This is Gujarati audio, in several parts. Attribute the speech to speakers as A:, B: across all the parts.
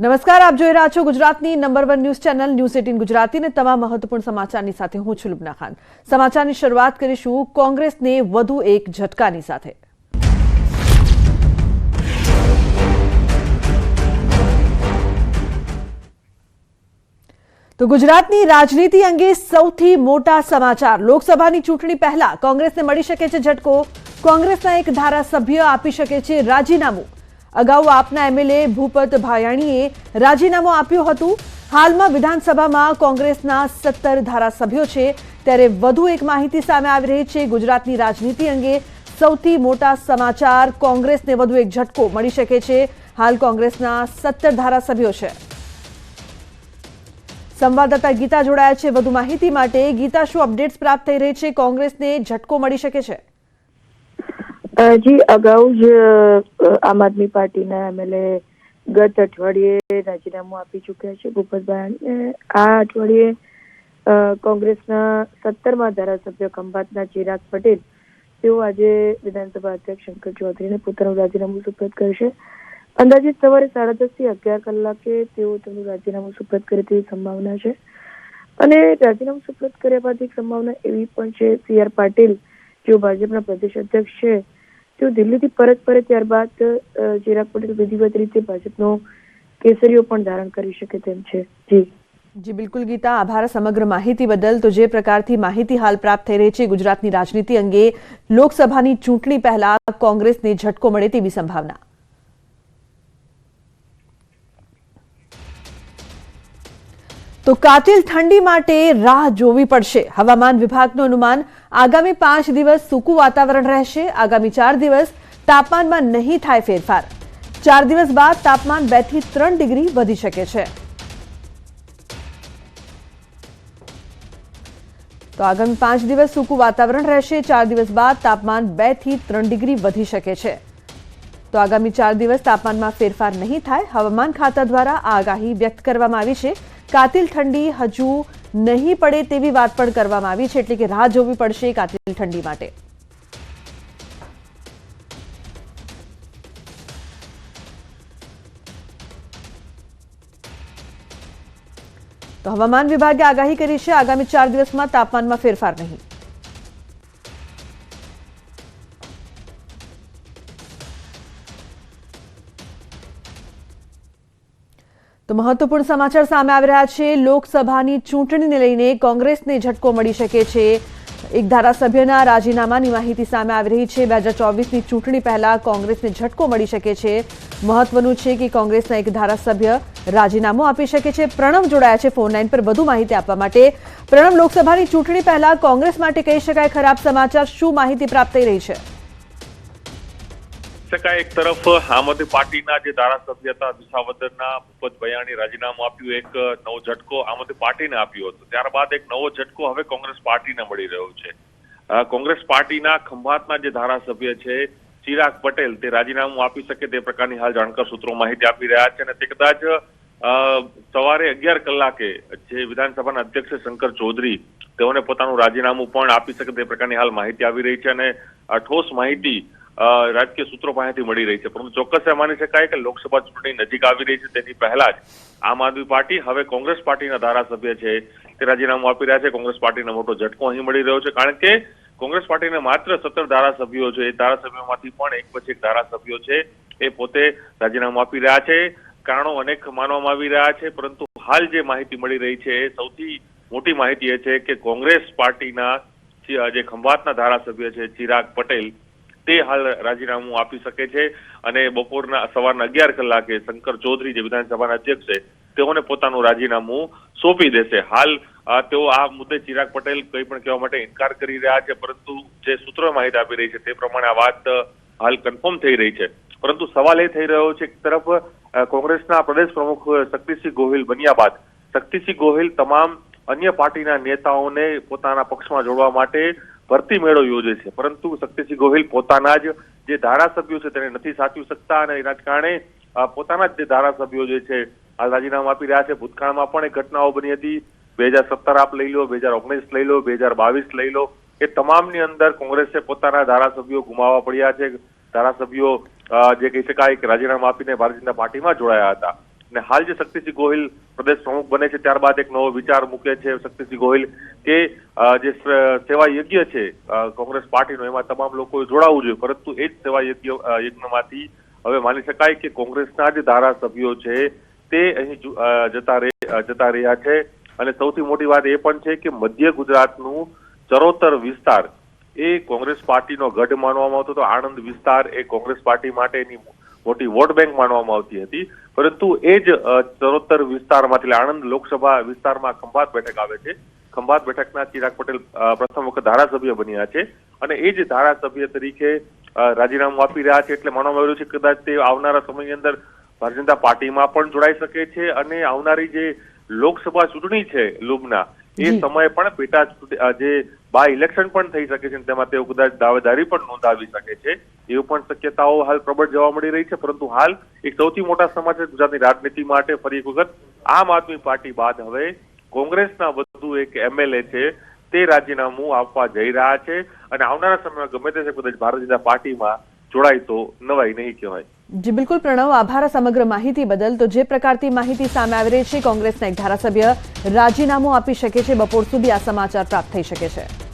A: નમસ્કાર, આપ જોઈ રહ્યા છો ગુજરાતની number one news channel, news eighteen ગુજરાતીને તમામ મહત્વપૂર્ણ સમાચારની સાથે હું છું લુબના ખાન. સમાચારની શરૂઆત કરીશું કોંગ્રેસને વધુ એક ઝટકાની સાથે. તો ગુજરાતની રાજનીતિ અંગે સૌથી મોટા સમાચાર. લોકસભાની ચૂંટણી પહેલા કોંગ્રેસને મળી શકે છે ઝટકો. કોંગ્રેસના એક ધારાસભ્ય આપી શકે છે રાજીનામું. અગાઉ આપના એમએલએ ભૂપત ભાયાણીએ રાજીનામું આપ્યું હતું. હાલમાં વિધાનસભામાં કોંગ્રેસના સત્તર ધારાસભ્યો છે. ત્યારે વધુ એક માહિતી સામે આવી રહી છે. ગુજરાતની રાજનીતિ અંગે સૌથી મોટા સમાચાર કોંગ્રેસને વધુ એક ઝટકો મળી શકે છે. હાલ કોંગ્રેસના સત્તર ધારાસભ્યો છે. સંવાદદાતા ગીતા જોડાયા છે. વધુ માહિતી માટે ગીતા શું અપડેટ્સ પ્રાપ્ત થઈ રહી છે? કોંગ્રેસને ઝટકો મળી શકે છે.
B: જી, અગાઉ જ આમ આદમી પાર્ટીના એમએલએ ગત અઠવાડિયે રાજીનામું આપી ચૂક્યા છે ભૂપતભાઈ આ અઠવાડિયે કોંગ્રેસના સત્તરમાં ધારાસભ્ય ખંભાતના ચિરાગ પટેલ, તેઓ આજે વિધાનસભા અધ્યક્ષ શંકર ચૌધરીને પોતાનું રાજીનામું સુપ્રત કરશે. અંદાજિત સવારે સાડા દસથી અગિયાર કલાકે તેઓ તેમનું રાજીનામું સુપ્રત કરે તેવી સંભાવના છે. અને રાજીનામું સુપ્રત કર્યા બાદ એક સંભાવના એવી પણ છે, સી આર પાટીલ, જેઓ ભાજપના પ્રદેશ અધ્યક્ષ છે તેઓ દિલ્હીથી પરત ફરે ત્યારબાદ ચિરાગ પટેલ વિધિવત રીતે ભાજપનો કેસરીઓ પણ ધારણ કરી શકે તેમ છે. જી.
A: જી, બિલકુલ ગીતા, આભાર. સમગ્ર માહિતી બદલ તો જે પ્રકારથી માહિતી હાલ પ્રાપ્ત થઈ રહી છે ગુજરાતની રાજનીતિ અંગે, લોકસભાની ચૂંટણી પહેલા કોંગ્રેસને ઝટકો મળે તેવી સંભાવના. તો કાતિલ ઠંડી માટે રાહ જોવી પડશે. હવામાન વિભાગનું અનુમાન આગામી પાંચ દિવસ સૂકું વાતાવરણ રહેશે. આગામી ચાર દિવસ તાપમાનમાં નહીં થાય ફેરફાર. ચાર દિવસ બાદ તાપમાન બેથી ત્રણ ડિગ્રી વધી શકે છે. તો આગામી પાંચ દિવસ સૂકું વાતાવરણ રહેશે. ચાર દિવસ બાદ તાપમાન બેથી ત્રણ ડિગ્રી વધી શકે છે. તો આગામી ચાર દિવસ તાપમાનમાં ફેરફાર નહીં થાય. હવામાન ખાતા દ્વારા આગાહી વ્યક્ત કરવામાં આવી છે. કાતિલ ઠંડી હજુ નહીં પડે તેવી વાત પણ કરવામાં આવી છે, એટલે કે રાહ જોવી પડશે કાતિલ ઠંડી માટે. તો હવામાન વિભાગે આગાહી કરી છે, આગામી ચાર દિવસમાં તાપમાનમાં ફેરફાર નહીં. તો મહત્વપૂર્ણ સમાચાર સામે આવી રહ્યા છે. લોકસભાની ચૂંટણીને લઈને કોંગ્રેસને ઝટકો મળી શકે છે. એક ધારાસભ્યના રાજીનામાની માહિતી સામે આવી રહી છે. બે હજાર ચોવીસની ચૂંટણી પહેલા કોંગ્રેસને ઝટકો મળી શકે છે. મહત્વનું છે કે કોંગ્રેસના એક ધારાસભ્ય રાજીનામું આપી શકે છે. પ્રણવ જોડાયા છે ફોન લાઈન પર વધુ માહિતી આપવા માટે. પ્રણવ, લોકસભાની ચૂંટણી પહેલા કોંગ્રેસ માટે કહી શકાય ખરાબ સમાચાર. શું માહિતી પ્રાપ્ત થઈ રહી છે?
C: શકાય એક તરફ આમ આદમી પાર્ટીના જે ધારાસભ્ય હતા વિસાવદરના ભૂપત ભયાણી રાજીનામું આપ્યું, એક નવો ઝટકો આમ આદમી પાર્ટીને આપ્યો હતો. ત્યારબાદ એક નવો ઝટકો હવે કોંગ્રેસ પાર્ટીને મળી રહ્યો છે. કોંગ્રેસ પાર્ટીના ખંભાતના જે ધારાસભ્ય છે, ચિરાગ પટેલ, તે રાજીનામું આપી શકે તે પ્રકારની હાલ જાણકાર સૂત્રો માહિતી આપી રહ્યા છે અને તે કદાચ સવારે અગિયાર કલાકે જે વિધાનસભાના અધ્યક્ષ શંકર ચૌધરી, તેઓને પોતાનું રાજીનામું પણ આપી શકે તે પ્રકારની હાલ માહિતી આવી રહી છે અને ઠોસ માહિતી રાજકીય સૂત્રો પાસેથી મળી રહી છે. પરંતુ ચોક્કસ એ માની શકાય કે લોકસભા ચૂંટણી નજીક આવી રહી છે. તેની પહેલા જ આમ આદમી પાર્ટી, હવે કોંગ્રેસ પાર્ટીના ધારાસભ્ય છે તે રાજીનામું આપી રહ્યા છે. કોંગ્રેસ પાર્ટીને મોટો ઝટકો અહીં મળી રહ્યો છે. કારણ કે કોંગ્રેસ પાર્ટીને માત્ર સત્તર ધારાસભ્યો છે. એ ધારાસભ્યોમાંથી પણ એક પછી એક ધારાસભ્યો છે. એ પોતે રાજીનામું આપી રહ્યા છે. કારણો અનેક માનવામાં આવી રહ્યા છે. પરંતુ હાલ જે માહિતી મળી રહી છે, એ સૌથી મોટી માહિતી એ છે કે કોંગ્રેસ પાર્ટીના જે ખંભાતના ધારાસભ્ય છે, ચિરાગ પટેલ તે હાલ રાજીનામું આપી શકે છે અને બપોરના સવારના અગિયાર કલાકે શંકર ચૌધરી જે વિધાનસભાના અધ્યક્ષ છે, તેઓને પોતાનું રાજીનામું સોંપી દેશે. હાલ તેઓ આ મુદ્દે ચિરાગ પટેલ કંઈ પણ કહેવા માટે ઇનકાર કરી રહ્યા છે, પરંતુ જે સૂત્રો માહિતી આપી રહી છે તે પ્રમાણે આ વાત હાલ કન્ફર્મ થઈ રહી છે. પરંતુ સવાલ એ થઈ રહ્યો છે એક તરફ કોંગ્રેસના પ્રદેશ પ્રમુખ શક્તિસિંહ ગોહિલ બન્યા બાદ શક્તિસિંહ ગોહિલ તમામ અન્ય પાર્ટીના નેતાઓને પોતાના પક્ષમાં જોડવા માટે ભરતી મેળો યોજે છે. પરંતુ શક્તિસિંહ ગોહિલ પોતાના જ જે ધારાસભ્યો છે તેને નથી સાચવી શકતા અને એના કારણે પોતાના જ જે ધારાસભ્યો જે છે આ રાજીનામું આપી રહ્યા છે. ભૂતકાળમાં પણ એક ઘટનાઓ બની હતી. બે હજાર સત્તર આપ લઈ લો, બે હજાર ઓગણીસ લઈ લો, બે હજાર બાવીસ લઈ લો. એ તમામની અંદર કોંગ્રેસે પોતાના ધારાસભ્યો ગુમાવવા પડ્યા છે. ધારાસભ્યો જે કહી શકાય કે રાજીનામું આપીને ભારતીય જનતા પાર્ટીમાં જોડાયા હતા. અને હાલ જે શક્તિસિંહ ગોહિલ પ્રદેશ પ્રમુખ બને છે, ત્યારબાદ એક નવો વિચાર મૂકે છે શક્તિસિંહ ગોહિલ કે જે સેવા યજ્ઞ છે કોંગ્રેસ પાર્ટીનો, એમાં તમામ લોકોએ જોડાવવું જોઈએ, પરંતુ એ જ સેવા યજ્ઞ યજ્ઞમાંથી હવે માની શકાય કે કોંગ્રેસના જે ધારાસભ્યો છે, તે અહીં જતા જતા રહ્યા છે. અને સૌથી મોટી વાત એ પણ છે કે મધ્ય ગુજરાતનું ચરોતર વિસ્તાર એ કોંગ્રેસ પાર્ટીનો ગઢ માનવામાં આવતો હતો. આણંદ વિસ્તાર એ કોંગ્રેસ પાર્ટી માટેની મોટી વોટ બેંક માનવામાં આવતી હતી. પરંતુ એ જ ચરોતર વિસ્તારમાંથી આણંદ લોકસભા વિસ્તારમાં ખંભાત બેઠક આવે છે. ખંભાત બેઠકના ચિરાગ પટેલ પ્રથમ વખત ધારાસભ્ય બન્યા છે અને એ જ ધારાસભ્ય તરીકે રાજીનામું આપી રહ્યા છે એટલે માનવામાં આવ્યું છે કદાચ તે આવનારા સમયની અંદર ભારતીય જનતા પાર્ટીમાં પણ જોડાઈ શકે છે અને આવનારી જે લોકસભા ચૂંટણી છે લુબના એ સમયે પણ પેટા જે બાય ઇલેક્શન પણ થઈ શકે છે તેમાં તેઓ કદાચ દાવેદારી પણ નોંધાવી શકે છે. એવી પણ શક્યતાઓ હાલ પ્રબળ જોવા મળી રહી છે. પરંતુ હાલ એક સૌથી મોટા સમાચાર ગુજરાતની રાજનીતિ માટે ફરી એક વખત આમ આદમી પાર્ટી બાદ હવે કોંગ્રેસના વધુ એક એમએલએ છે તે રાજીનામું આપવા જઈ રહ્યા છે અને આવનારા સમયમાં ગમે તે કદાચ ભારતીય જનતા પાર્ટીમાં જોડાય તો નવાઈ નહીં કહેવાય.
A: જી, બિલકુલ પ્રણવ, આભાર સમગ્ર માહિતી બદલ. તો જે પ્રકારથી માહિતી સામે આવી રહી છે, કોંગ્રેસના એક ધારાસભ્ય રાજીનામું આપી શકે છે. બપોર સુધી આ સમાચાર પ્રાપ્ત થઈ શકે છે.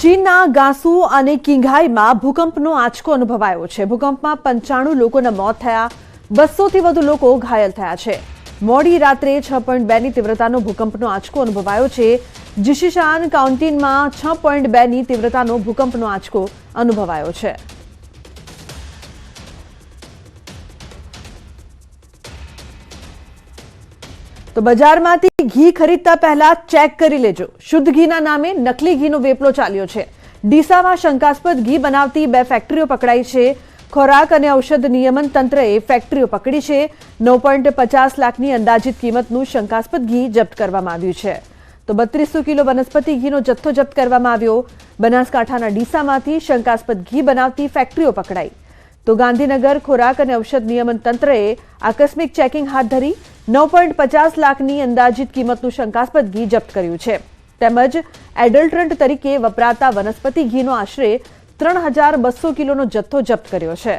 A: ચીનના ગાસુ અને કિંઘાઈમાં ભૂકંપનો આંચકો અનુભવાયો છે. ભૂકંપમાં પંચાણું લોકોના મોત થયા, બસોથી વધુ લોકો ઘાયલ થયા છે. મોડી રાત્રે છ પોઈન્ટ બેની તીવ્રતાનો ભૂકંપનો આંચકો અનુભવાયો છે. જીશીશાન કાઉન્ટીનમાં છ પોઈન્ટ બેની તીવ્રતાનો ભૂકંપનો આંચકો અનુભવાયો છે. તો બજારમાંથી ઘી ખરીદતા પહેલા ચેક કરી લેજો. શુદ્ધ ઘીના નામે નકલી ઘીનો વેપલો ચાલ્યો છે. ડીસામાં શંકાસ્પદ ઘી બનાવતી બે ફેક્ટરીઓ પકડાઈ છે. ખોરાક અને ઔષધ નિયમન તંત્રએ ફેક્ટરીઓ પકડી છે. નવ પોઈન્ટ પચાસ લાખની અંદાજિત કિંમતનું શંકાસ્પદ ઘી જપ્ત કરવામાં આવ્યું છે. તો બત્રીસો કિલો વનસ્પતિ ઘીનો જથ્થો જપ્ત કરવામાં આવ્યો. બનાસકાંઠાના ડીસામાંથી શંકાસ્પદ ઘી બનાવતી ફેક્ટરીઓ પકડાઈ. તો ગાંધીનગર ખોરાક અને ઔષધ નિયમન તંત્રએ આકસ્મિક ચેકિંગ હાથ ધરી નવ પોઈન્ટ પચાસ લાખની અંદાજિત કિંમતનું શંકાસ્પદ ઘી જપ્ત કર્યું છે. તેમજ એડલ્ટ્રન્ટ તરીકે વપરાતા વનસ્પતિ ઘીનો આશરે ત્રણ હજાર બસો કિલોનો જથ્થો જપ્ત કર્યો છે.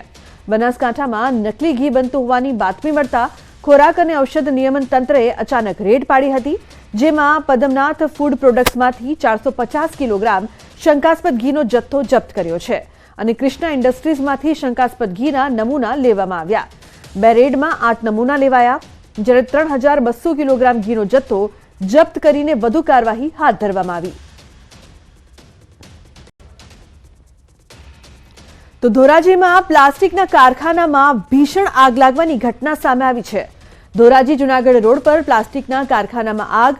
A: બનાસકાંઠામાં નકલી ઘી બનતું હોવાની બાતમી મળતા ખોરાક અને ઔષધ નિયમન તંત્રએ અચાનક રેડ પાડી હતી, જેમાં પદમનાથ ફૂડ પ્રોડક્ટ્સમાંથી ચારસો પચાસ કિલોગ્રામ શંકાસ્પદ ઘીનો જથ્થો જપ્ત કર્યો છે. અને કૃષ્ણા ઇન્ડસ્ટ્રીઝમાંથી શંકાસ્પદ ઘીના નમૂના લેવામાં આવ્યા. બે રેડમાં આઠ નમૂના લેવાયા, જ્યારે ત્રણ કિલોગ્રામ ઘીનો જથ્થો જપ્ત કરીને વધુ કાર્યવાહી હાથ ધરવામાં આવી. તો ધોરાજીમાં પ્લાસ્ટિકના કારખાનામાં ભીષણ આગ લાગવાની ઘટના સામે આવી છે. ધોરાજી જુનાગઢ રોડ પર પ્લાસ્ટિકના કારખાનામાં આગ,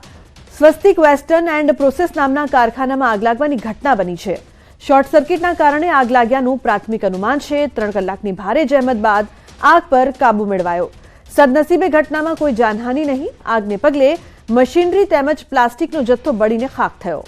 A: સ્વસ્તિક વેસ્ટર્ન એન્ડ પ્રોસેસ નામના કારખાનામાં આગ લાગવાની ઘટના બની છે. શોર્ટ સર્કિટના કારણે આગ લાગ્યાનું પ્રાથમિક અનુમાન છે. ત્રણ કલાકની ભારે જહેમત બાદ આગ પર કાબુ મેળવાયો. સદનસીબે ઘટનામાં કોઈ જાનહાનિ નહીં. આગને પગલે મશીનરી તેમજ પ્લાસ્ટિકનો જથ્થો બળીને ખાખ થયો.